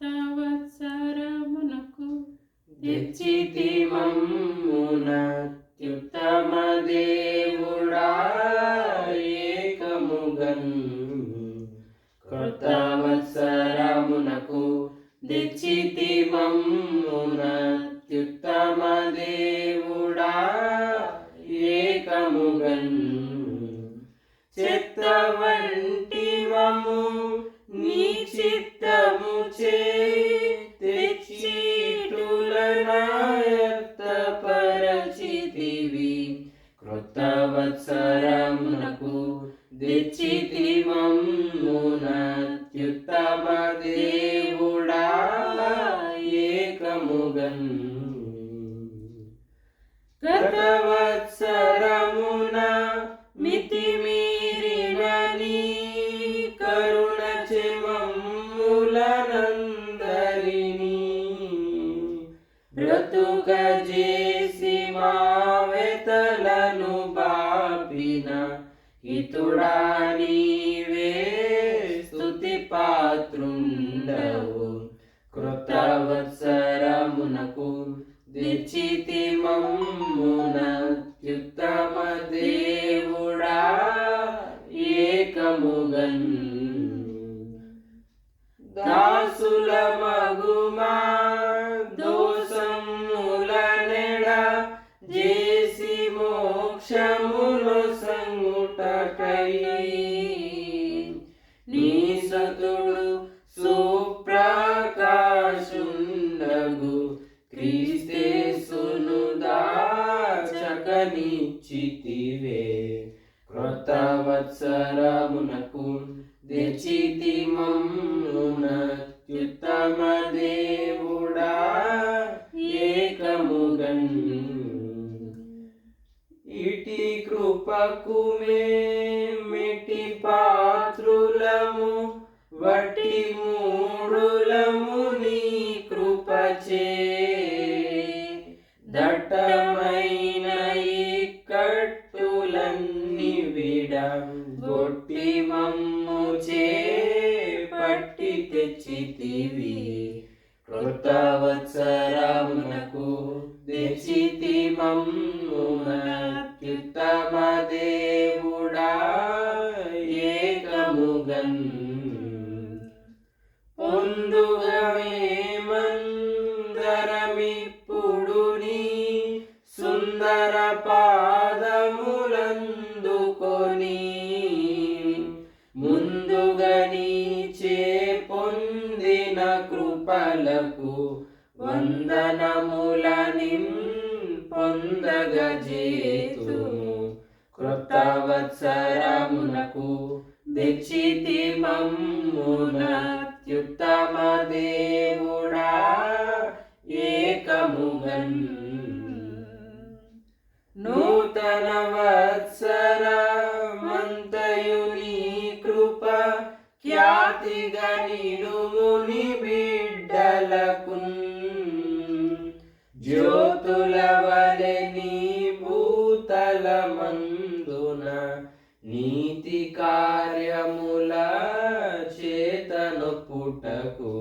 సంవత్సరమునకు తెచ్చితి మమ్మున త్యుత్తమ దేవుడా ఏకముగన్ కృత వత్సరమునకు బ్రతుక చేసి మా వెతలను బాపిన. ఇతుడా నీవే స్థుతి పాత్రుండవు. కృతవత్సరమునకు తెచ్చితి మమ్మున యుత్తమ సంవత్సరమునకు వత్సరమునకు మమ్మున యుత్తమ దేవుడా ఏకముగన్ ఇటి కృపకు మే మిటి పాత్రులము వటి గొట్టి మమ్ము చే పట్టి తెచ్చితివి. కృత వత్సరమునకు తెచ్చితి మమ్మున అత్యుత్తమ దేవుడా ఏకముగన్ పొందుగమేమందరమిప్పుడు నీ సుందర పా పొందిన కృపలకు వందనములని పొందగజేతుము కృతవత్సరమునకు తెచ్చితి మమ్మునత్యుత్తమ దేవుడా ఏకముగన్. నూతన ఖ్యాతిగా నిడుముని బిడ్డలకు జ్యోతుల వలె నీ భూతల మందున నీతి కార్యముల చేతను పుటకు